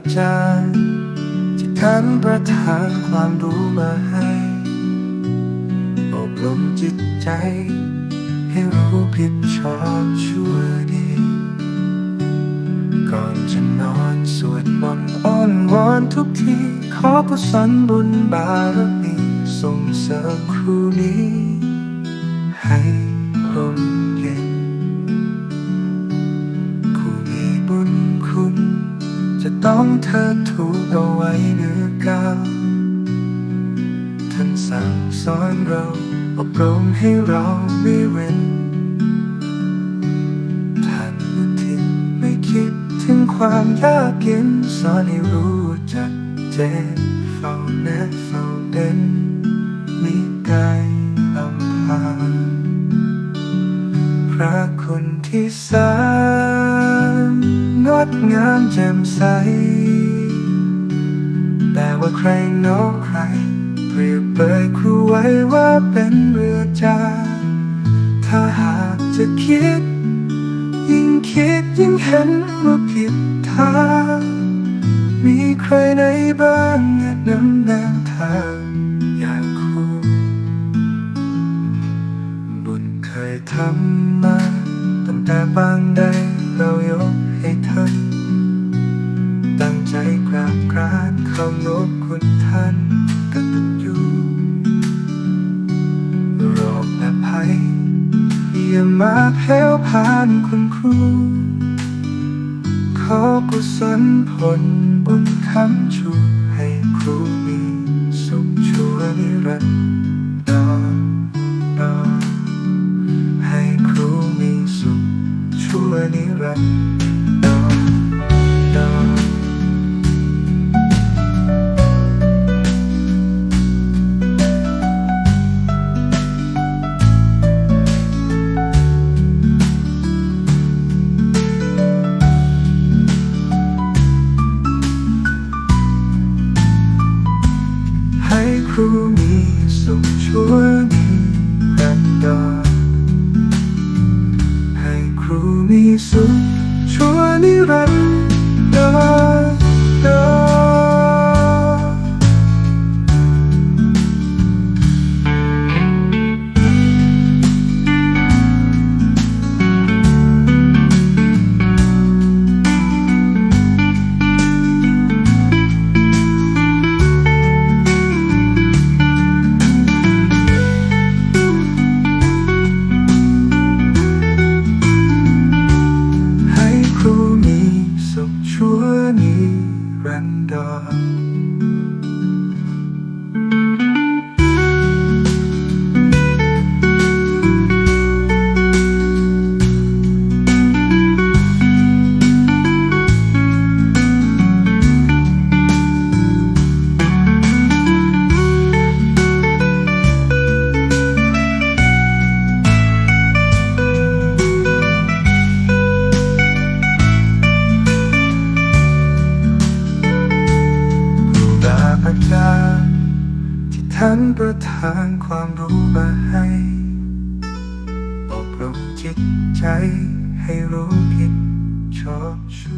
อาจารย์ ที่ท่านประทานความรู้มาให้อบรมจิตใจ ให้รู้ผิดชอบชั่วดี ก่อนจะนอนสวดมนต์อ้อนวอนทุกที ขอกุศลบุญบารมีส่งเสริมครูนี้ ให้ จะต้องเธอถูกเอาไว้เหนือกาวท่านสั่งสอนเราอบรมให้เราไม่เว้นท่านทิศไม่คิดถึงความยากเย็นสอนให้รู้จักเจ็บเฝ้าแนบเฝ้าเด่นมีกายลำพางพระคุณที่แสนงดงามแจ่มใส่ ว่าใครโน้ใคร เปรียบเปรยครูไว้ว่าเป็นเรือจาถ้าหากจะคิด ยิ่งคิดยิ่งเห็นว่าผิดทาง มีใครในบ้างแนะนำแนวทางอย่างครูบุญเคยทำมาตั้งแต่บางใดเรายกให้ท่าน ตั้งใจกราบกรานเคารพคุณท่านกตัญญูโรคและภัยอย่ามาแผ่วผ่านคุณครู ขอกุศลผลบุญคำชูให้ครูมีสุขชั่วนิรันดรดรให้ครูมีสุขชั่วนิรันดร ให้ครูมีสุขช่วยนิรันดรให้ครูมีสุขช่วยนิรันดร์ ระทานความรู้มาให้อบรมจิตใจให้รู้ผิดชอบชั่ว